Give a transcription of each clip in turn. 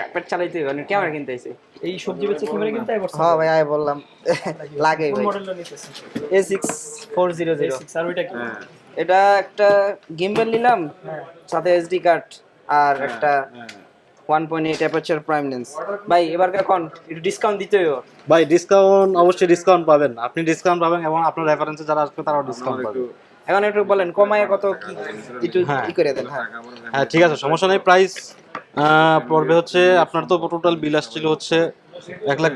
Carpet চালাইতে হবে মানে ক্যামেরা কিনতে আইছে এই সবজি বেচে ক্যামেরা কিনতে আই হ্যাঁ ভাই আয় বললাম। লাগে ভাই। মডেলটা নিতেছেন A six four zero zero A6 আর ওইটা কি? এটা একটা গিম্বেল নিলাম হ্যাঁ। সাথে এসডি কার্ড আর একটা one point eight aperture prime lens ভাই এবার কখন? একটু ডিসকাউন্ট দিতে হবে ভাই ডিসকাউন্ট অবশ্যই ডিসকাউন্ট পাবেন। আপনি ডিসকাউন্ট পাবেন এবং আপনার রেফারেন্সে যারা আসবে তারাও ডিসকাউন্ট পাবেন। এখন একটু বলেন কমায় কত কি একটু হ্যাঁ। কি করে দেন? হ্যাঁ। হ্যাঁ ঠিক আছে সমস্যা নেই। প্রাইস পড়বে হচ্ছে আপনার তো টোটাল বিল আসছিল হচ্ছে এক লাখ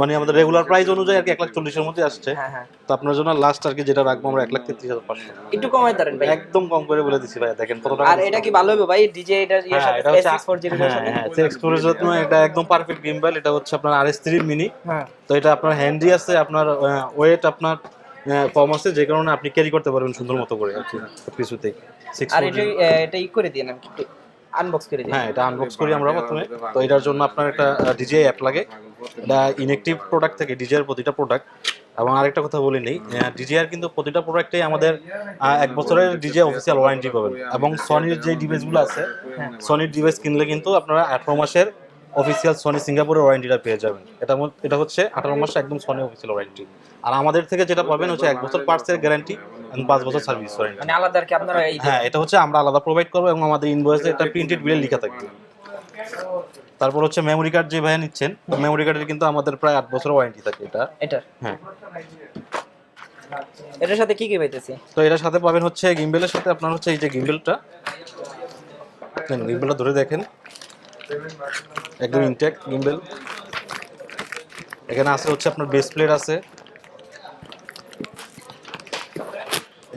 মানে আমাদের রেগুলার প্রাইস অনুযায়ী আর কি এক লাখ চল্লিশের মধ্যে আসছে। হ্যাঁ হ্যাঁ। তো আপনার জন্য লাস্ট আর কি যেটা রাখব আমরা এক লাখ তেত্রিশ হাজার পাঁচশো। একটু কমাই তারেন ভাই। একদম কম করে বলে দিচ্ছি ভাই দেখেন কত টাকা আর এটা কি ভালো হবে ভাই? ডিজে এটা ইয়ের হ্যাঁ, সাথে এটা হচ্ছে এস ফোর জিরো হ্যাঁ, সাথে? হ্যাঁ, সেক্স টুরের জন্য এটা একদম পারফেক্ট গিম্বল এটা হচ্ছে আপনার আর এস থ্রি মিনি হ্যাঁ। তো এটা আপনার হ্যান্ডি আছে আপনার ওয়েট আপনার কম আছে যে কারণে আপনি ক্যারি করতে পারবেন সুন্দর মতো করে আর কি সবকিছুতেই আর এটা এটা ই করে দিন আমি একটু আনবক্স করে দিই। হ্যাঁ এটা আনবক্স করি আমরা প্রথমে। তো এটার জন্য আপনার একটা ডিজে অ্যাপ লাগে। এটা ইনেকটিভ প্রোডাক্ট থেকে ডিজিআর প্রতিটা প্রোডাক্ট এবং আরেকটা কথা বলি নেই ডিজিআর কিন্তু প্রতিটা প্রোডাক্টেই আমাদের এক বছরের ডিজে অফিসিয়াল ওয়ারেন্টি পাবেন। এবং সনির যে ডিভাইসগুলো আছে সনির ডিভাইস কিনলে কিন্তু আপনারা আঠারো মাসের অফিসিয়াল সনি সিঙ্গাপুরের ওয়ারেন্টিটা পেয়ে যাবেন। এটা এটা হচ্ছে আঠারো মাস একদম সনি অফিসিয়াল ওয়ারেন্টি আর আমাদের থেকে যেটা পাবেন হচ্ছে এক বছর পার্টসের গ্যারান্টি এবং পাঁচ বছর সার্ভিস ওয়ারেন্টি মানে আলাদা আর কি আপনারা এই হ্যাঁ এটা হচ্ছে আমরা আলাদা প্রোভাইড করব এবং আমাদের ইনভয়েসে এটা প্রিন্টেড বিলে লেখা থাকবে। তারপর হচ্ছে মেমোরি কার্ড যে ভাইয়া নিচ্ছেন মেমোরি কার্ডের কিন্তু আমাদের প্রায় আট বছর ওয়ারেন্টি থাকে এটা। এটা? হ্যাঁ। এটার সাথে কি কি পাইতেছি? তো এটার সাথে পাবেন হচ্ছে গিম্বেলের সাথে আপনার হচ্ছে এই যে গিম্বেলটা গিম্বেলটা ধরে দেখেন। একদম ইনটেক গিম্বেল এখানে আছে হচ্ছে আপনার বেস প্লেট আছে।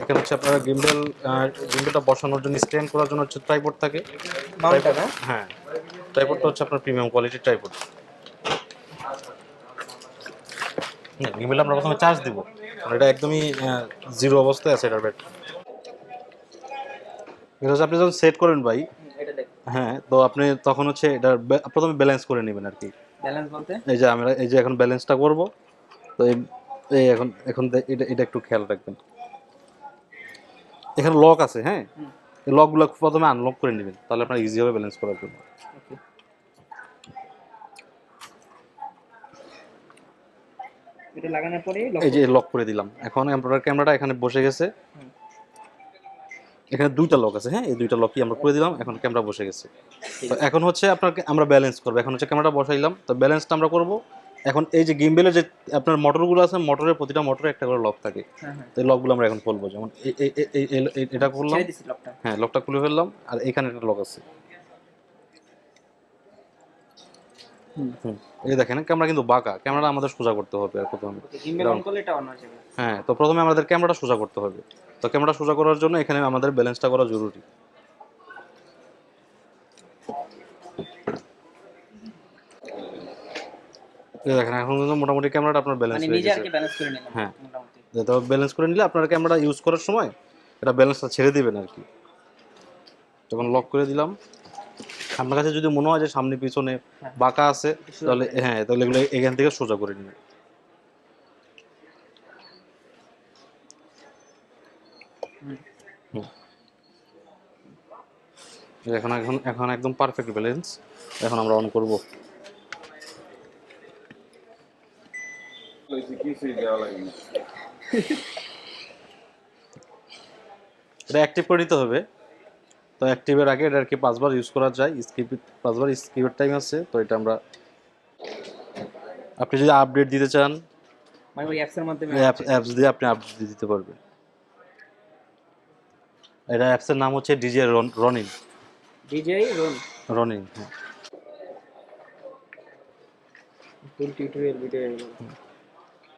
এখানে হচ্ছে আপনার গিম্বেল গিম্বেলটা বসানোর জন্য স্ট্যান্ড করার জন্য হচ্ছে ট্রাইপড থাকে। হ্যাঁ। ট্রাইপডটা হচ্ছে আপনার প্রিমিয়াম কোয়ালিটির ট্রাইপড গিম্বেল আমরা প্রথমে চার্জ দিব। এটা একদমই জিরো অবস্থায় আছে এটার ব্যাটারি এটা হচ্ছে আপনি যখন সেট করেন ভাই হ্যাঁ তো আপনি তখন হচ্ছে এটা প্রথমে ব্যালেন্স করে নেবেন আর কি ব্যালেন্স বলতে? এই যে আমরা এই যে এখন ব্যালেন্সটা করব তো এই এখন এখন এটা এটা একটু খেয়াল রাখবেন। এখানে লক আছে হ্যাঁ? এই লকগুলো প্রথমে আনলক করে নেবেন তাহলে আপনার ইজি হবে ব্যালেন্স করার জন্য। এটা লাগানোর পরে এই যে লক করে দিলাম। এখন ক্যামেরাটা এখানে বসে গেছে। এখানে দুইটা লক আছে হ্যাঁ? এই দুইটা লকই আমরা করে দিলাম এখন ক্যামেরা বসে গেছে। তো এখন হচ্ছে আপনাকে আমরা ব্যালেন্স করব। এখন হচ্ছে ক্যামেরাটা বসাইলাম তো ব্যালেন্সটা আমরা করব। এখন এই যে গিম্বেলের যে আপনার মোটরগুলো আছে মোটরের প্রতিটা মোটরে একটা করে লক থাকে। হ্যাঁ হ্যাঁ। তো এই লকগুলো আমরা এখন খুলবো। যেমন এটা খুললাম। হ্যাঁ লকটা খুলে ফেললাম আর এখানে একটা লক আছে। এই দেখেন ক্যামেরা কিন্তু বাঁকা। ক্যামেরা আমাদের সোজা করতে হবে আর প্রথমে। হয়ে হ্যাঁ তো প্রথমে আমাদের ক্যামেরাটা সোজা করতে হবে। তো ক্যামেরা সোজা করার জন্য এখানে আমাদের ব্যালেন্সটা করা জরুরি। এই দেখেন এখন কিন্তু মোটামুটি ক্যামেরাটা আপনার ব্যালেন্স মানে হয়ে নিজে গেছে। কি ব্যালেন্স করে নিলাম হ্যাঁ। তো ব্যালেন্স করে নিলে আপনার ক্যামেরা ইউজ করার সময় এটা ব্যালেন্সটা ছেড়ে দিবেন আর কি। যখন লক করে দিলাম আপনার কাছে যদি মনে হয় যে সামনে পিছনে বাঁকা আছে তাহলে হ্যাঁ তাহলে এগুলো এখান থেকে সোজা করে নিবেন হুম। এখন এখন এখন একদম পারফেক্ট ব্যালেন্স এখন আমরা অন করব। এটা অ্যাক্টিভ করে নিতে হবে। তো অ্যাক্টিভের আগে এটা আর কি পাঁচবার ইউজ করা যায়। স্কিপ পাঁচবার স্কিপের টাইম আছে তো এটা আমরা আপনি যদি আপডেট দিতে চান মানে ওই অ্যাপসের মাধ্যমে অ্যাপস দিয়ে আপনি আপডেট দিতে পারবেন। এটা অ্যাপসের নাম হচ্ছে ডিজে রনিং ডিজেআই রন রনিং হ্যাঁ। Full tutorial video